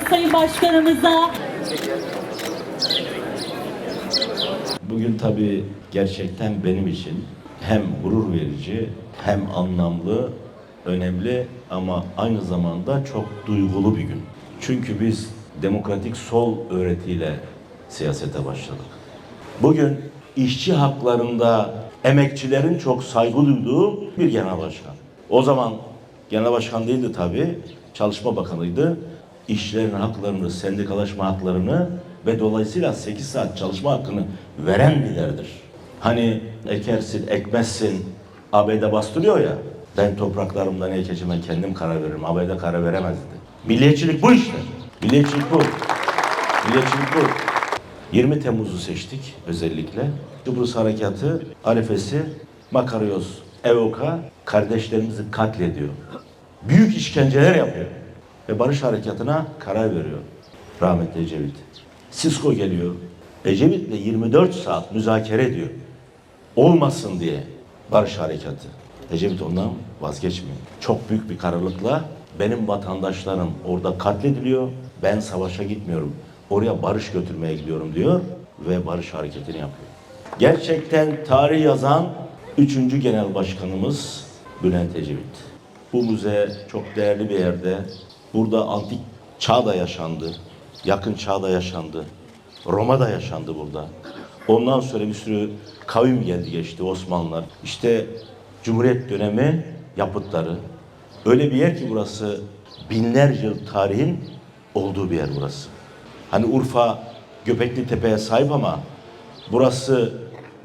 Sayın Başkanımıza. Bugün tabii gerçekten benim için hem gurur verici hem anlamlı, önemli ama aynı zamanda çok duygulu bir gün. Çünkü biz demokratik sol öğretiyle siyasete başladık. Bugün işçi haklarında emekçilerin çok saygı duyduğu bir genel başkan. O zaman genel başkan değildi tabii, çalışma bakanıydı. İşçilerin haklarını, sendikalaşma haklarını ve dolayısıyla 8 saat çalışma hakkını veren liderdir. Hani ekersin, ekmezsin, ABD bastırıyor ya. Ben topraklarımdan ekeceğime kendim karar veririm. ABD karar veremez dedi. Milliyetçilik bu işte. Milliyetçilik bu. Milliyetçilik bu. 20 Temmuz'u seçtik özellikle. Kıbrıs Harekatı arifesi Makaryos, Evoka kardeşlerimizi katlediyor. Büyük işkenceler yapıyor. Ve barış harekatına karar veriyor. Rahmetli Ecevit. Sisko geliyor. Ecevit'le 24 saat müzakere ediyor. Olmasın diye barış harekatı. Ecevit ondan vazgeçmiyor. Çok büyük bir kararlılıkla benim vatandaşlarım orada katlediliyor. Ben savaşa gitmiyorum. Oraya barış götürmeye gidiyorum diyor ve barış hareketini yapıyor. Gerçekten tarih yazan 3. Genel Başkanımız Bülent Ecevit. Bu müze çok değerli bir yerde. Burada antik çağda yaşandı. Yakın çağda yaşandı. Roma'da yaşandı burada. Ondan sonra bir sürü kavim geldi geçti Osmanlılar. İşte Cumhuriyet dönemi yapıtları. Öyle bir yer ki burası binlerce yıl tarihin olduğu bir yer burası. Hani Urfa Göbekli Tepe'ye sahip ama burası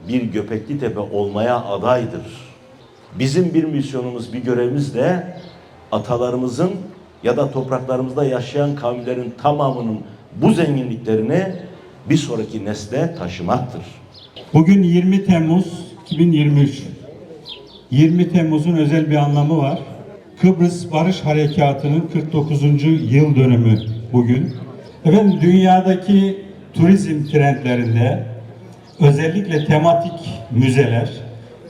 bir Göbekli Tepe olmaya adaydır. Bizim bir misyonumuz, bir görevimiz de atalarımızın ya da topraklarımızda yaşayan kavimlerin tamamının bu zenginliklerini bir sonraki nesle taşımaktır. Bugün 20 Temmuz 2023. 20 Temmuz'un özel bir anlamı var. Kıbrıs Barış Harekatı'nın 49. yıl dönümü bugün. Efendim dünyadaki turizm trendlerinde özellikle tematik müzeler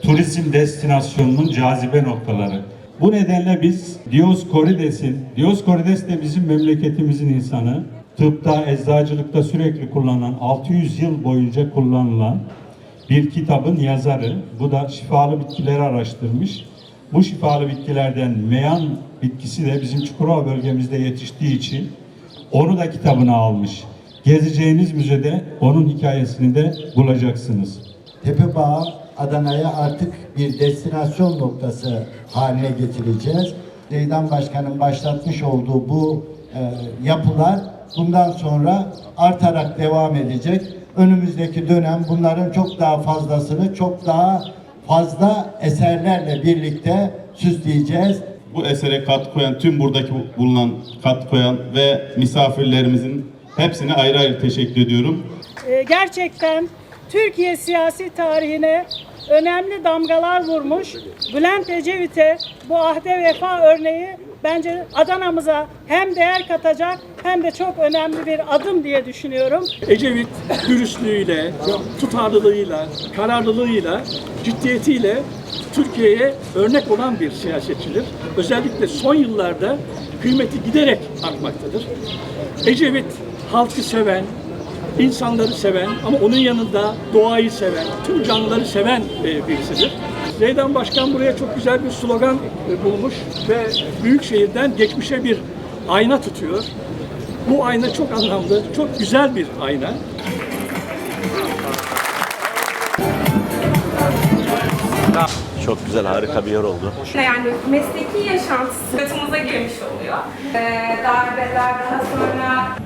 turizm destinasyonunun cazibe noktaları. Bu nedenle biz Dioskorides'in, Dioskorides de bizim memleketimizin insanı, tıpta, eczacılıkta sürekli kullanılan, 600 yıl boyunca kullanılan bir kitabın yazarı. Bu da şifalı bitkileri araştırmış. Bu şifalı bitkilerden meyan bitkisi de bizim Çukurova bölgemizde yetiştiği için onu da kitabına almış. Gezeceğiniz müzede onun hikayesini de bulacaksınız. Tepebağ Adana'ya artık bir destinasyon noktası haline getireceğiz. Zeydan Başkan'ın başlatmış olduğu bu e, yapılar bundan sonra artarak devam edecek. Önümüzdeki dönem bunların çok daha fazlasını, çok daha fazla eserlerle birlikte süsleyeceğiz. bu esere katkı koyan tüm buradaki bulunan katkı koyan ve misafirlerimizin hepsine ayrı ayrı teşekkür ediyorum. Ee, gerçekten Türkiye siyasi tarihine önemli damgalar vurmuş. Bülent Ecevit'e bu ahde vefa örneği bence Adana'mıza hem değer katacak hem de çok önemli bir adım diye düşünüyorum. Ecevit dürüstlüğüyle, tutarlılığıyla, kararlılığıyla, ciddiyetiyle Türkiye'ye örnek olan bir siyasetçidir. Özellikle son yıllarda kıymeti giderek artmaktadır. Ecevit halkı seven, insanları seven ama onun yanında doğayı seven, tüm canlıları seven e, birisidir. Zeydan Başkan buraya çok güzel bir slogan e, bulmuş ve Büyükşehir'den geçmişe bir ayna tutuyor. Bu ayna çok anlamlı, çok güzel bir ayna. Çok güzel, harika bir yer oldu. Yani mesleki yaşantısı hayatımıza girmiş oluyor. Ee, darbeler, daha sonra